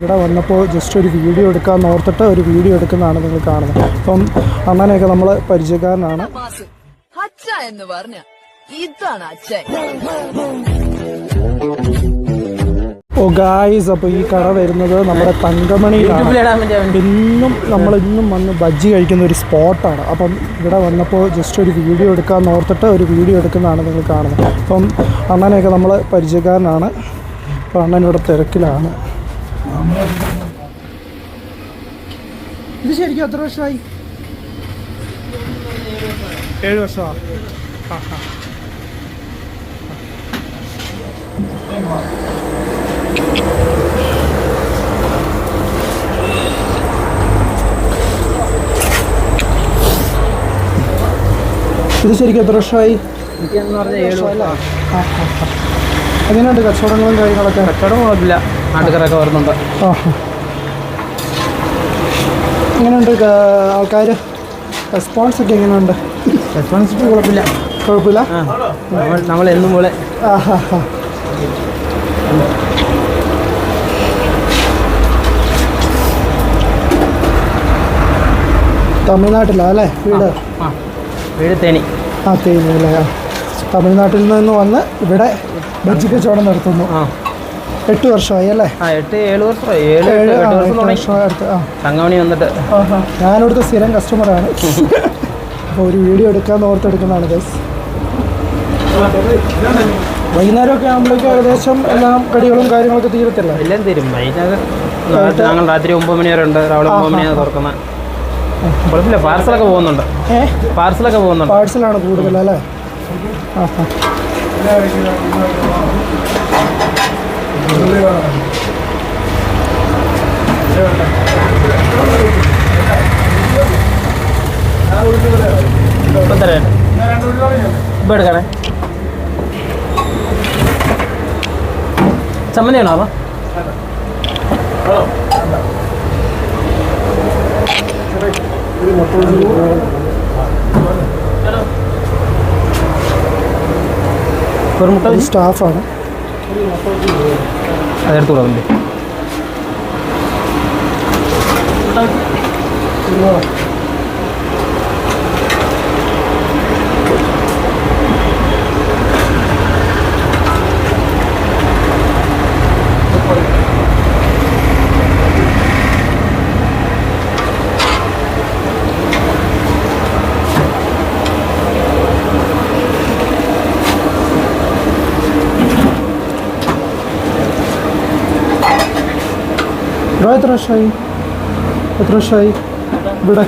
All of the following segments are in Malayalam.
ഇവിടെ വന്നപ്പോൾ ജസ്റ്റ് ഒരു വീഡിയോ എടുക്കാമെന്ന് ഓർത്തിട്ട് ഒരു വീഡിയോ എടുക്കുന്നതാണ് നിങ്ങൾ കാണുന്നത്. അപ്പം അണ്ണനെയൊക്കെ നമ്മൾ പരിചയക്കാരനാണ്. അച്ഛ എന്ന് പറഞ്ഞ ഇതാണ് അച്ഛൻ. ഓ ഗായ്സ് അപ്പോൾ ഈ കട വരുന്നത് നമ്മുടെ തങ്കമണിയിലാണ്. ഇന്നും നമ്മൾ ഇന്നും വന്ന് ബജ്ജി കഴിക്കുന്ന ഒരു സ്പോട്ടാണ് അപ്പം ഇവിടെ വന്നപ്പോൾ ജസ്റ്റ് ഒരു വീഡിയോ എടുക്കാമെന്ന് ഓർത്തിട്ട് ഒരു വീഡിയോ എടുക്കുന്നതാണ് നിങ്ങൾ കാണുന്നത്. അപ്പം അണ്ണനെയൊക്കെ നമ്മൾ പരിചയക്കാരനാണ്. അപ്പം അണ്ണൻ ഇവിടെ തിരക്കിലാണ്. ഇത് ശരിക്കും എത്ര വർഷമായി? ഏഴ് വർഷമാ ആ ആ. ഇത് ശരിക്കും എത്ര വർഷമായി. എങ്ങനെയുണ്ട് കച്ചവടങ്ങളും കാര്യങ്ങളൊക്കെ? കച്ചവടം കുഴപ്പമില്ല. നാട്ടുകാരൊക്കെ വരുന്നുണ്ട്. എങ്ങനെയുണ്ട് ആൾക്കാർ റെസ്പോൺസ് ഒക്കെ എങ്ങനെയുണ്ട്? റെസ്പോൺസ് കുഴപ്പമില്ല. കുഴപ്പമില്ല? നമ്മൾ- നമ്മൾ എന്നും പോലെ. തമിഴ്നാട്ടിലാ അല്ലേ? വീട്? വീട് തേനി. ആ തേനി അല്ലേ? തമിഴ്നാട്ടിൽ നിന്ന് വന്ന് ഇവിടെ ബജ്ജി കച്ചവടം നടത്തുന്നു. ആ. എട്ട് വർഷമായി അല്ലേ? ആ എട്ട് ഏഴ് വർഷം ഏഴ് ഏഴ് ആ, എട്ട് വർഷമായി അടുത്ത് ആ. വന്നിട്ട്. ആഹാ. ഞാനിവിടുത്തെ സ്ഥിരം കസ്റ്റമറാണ് അപ്പോൾ ഒരു വീഡിയോ എടുക്കാമെന്ന് ഓർത്തെടുക്കുന്നതാണ് ഗസ് വൈകുന്നേരമൊക്കെ ആകുമ്പോഴേക്കും ഏകദേശം എല്ലാം കടികളും കാര്യങ്ങളൊക്കെ തീരത്തില്ല? എല്ലാം തരും. വൈകുന്നേരം ഞങ്ങൾ രാത്രി ഒമ്പത് മണി വരെ ഉണ്ട്. രാവിലെ ഒമ്പത് മണിയാണ് തുറക്കുന്നത് കുഴപ്പമില്ല. പാർസലൊക്കെ പോകുന്നുണ്ട്. ഏ? പാർസലൊക്കെ പോകുന്നുണ്ട്. പാർസലാണ് കൂടുതൽ അല്ലേ ആ ആ ഇപ്പം എടുക്കണേ ചമ്മന്തിയാണോ അപ്പം ഒരു മുട്ട സ്റ്റാഫാണ് അതെടുത്ത് കൊടുക്കുന്നുണ്ട്. ഇവിടെ. എത്ര വർഷമായി എത്ര വർഷമായി ഇവിടെ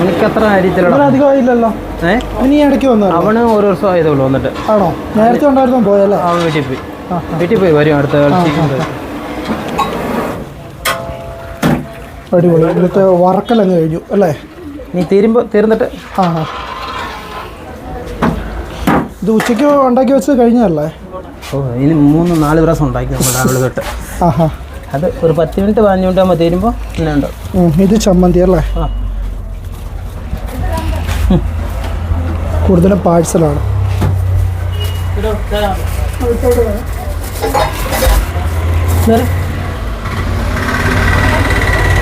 എനിക്ക് അത്ര ഇവിടെ അധികമായില്ലല്ലോ ഏ? ഇനി ഇടയ്ക്ക് വന്നോ അവന് ഒരു വർഷം ആയതേ ഉള്ളൂ വന്നിട്ട്. ആണോ? നേരത്തെ ഉണ്ടായിരുന്നു പോയല്ലേ? അവൻ വീട്ടിൽ പോയി. വീട്ടിൽ പോയി വരും അടുത്ത അടിപൊളി. ഇവിടുത്തെ വറക്കലങ്ങ് കഴിഞ്ഞു അല്ലേ? നീ തീരുമ്പോൾ തീർന്നിട്ട്. ആ ആ. ഇത് ഉച്ചയ്ക്ക് ഉണ്ടാക്കി വെച്ചത് കഴിഞ്ഞതല്ലേ? ഓ ഇനി മൂന്ന് നാല് പ്രാവശ്യം ഉണ്ടാക്കി നമ്മൾ രാവിലെ തൊട്ട്. ആഹാ അത് ഒരു പത്ത് മിനിറ്റ് പതിനഞ്ച് മിനിറ്റ് ആകുമ്പോൾ തീരുമ്പോൾ പിന്നെ ഇത് ചമ്മന്തി അല്ലേ? ആ. കൂടുതലും പാഴ്സലാണ്?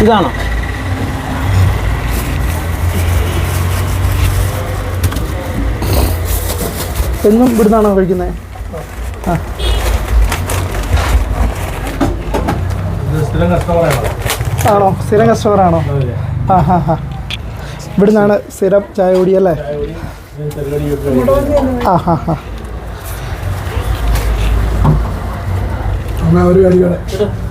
ഇതാണോ? എന്നും ഇവിടുന്നാണോ കഴിക്കുന്നത്? ആ. ആണോ? സ്ഥിരം കസ്റ്റമർ ആണോ? ആ ഹാ ഹാ. ഇവിടുന്നാണ് സ്ഥിരം ചായ കുടിയല്ലേ ആ ഹാ ഹാ. കിട്ടുന്ന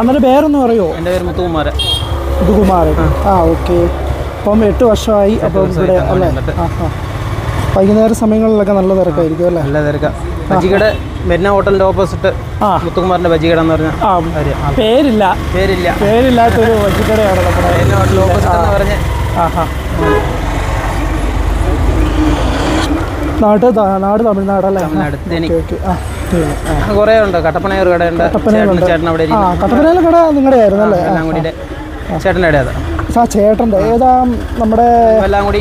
അന്നേരം പേരൊന്ന് അറിയോ എന്റെ പേര് മുത്തുകുമാരൻ. മുത്തുകുമാരൻ. ആ. ഓക്കെ. അപ്പം എട്ട് വർഷമായി അപ്പം ഇവിടെ അല്ലേ? വന്നിട്ട്. ആ ആ. വൈകുന്നേര സമയങ്ങളിലൊക്കെ നല്ല തിരക്കായിരിക്കും അല്ലേ? നല്ല തിരക്കാം. ബജിക്കട മെരിന ഹോട്ടലിന്റെ ഓപ്പോസിറ്റ് ആ. മുത്തുകുമാറിന്റെ ബജികട എന്ന് പറഞ്ഞ ആ പേരില്ല. പേരില്ല. പേരില്ലാത്തൊരു മെരിന ഹോട്ടൽ ഓപ്പോസിറ്റ് എന്ന് പറഞ്ഞ. നാട് നാട് തമിഴ്നാട് അല്ലേ? Okay okay. ആ. കുറേ ഉണ്ട്. കട്ടപ്പന ഒരു കടയുണ്ട്. ചേട്ടൻ അവിടെ ആ കട്ടപ്പനയിലെ കട നിങ്ങളുടെ ആയിരുന്നു അല്ലേ? ചേട്ടന്റെ ഇടയാ ആ ചേട്ടന്റെ. ഏതാ നമ്മുടെ വെള്ളാങ്കുടി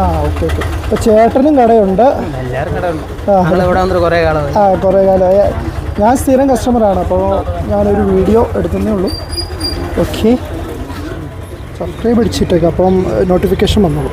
ആ ഓക്കെ ഓക്കെ. അപ്പോൾ ചേട്ടനും കടയുണ്ട്. എല്ലാവരും കടയുണ്ട്. ഞങ്ങൾ ഇവിടെ വന്നിട്ട് കുറേ കാലം ആ കുറേ കാലമായി ഞാൻ സ്ഥിരം കസ്റ്റമറാണ്. അപ്പോൾ ഞാനൊരു വീഡിയോ എടുക്കുന്നേ ഉള്ളൂ. ഓക്കെ. സബ്സ്ക്രൈബ് അടിച്ചിട്ടേക്ക്. അപ്പം നോട്ടിഫിക്കേഷൻ വന്നോളൂ.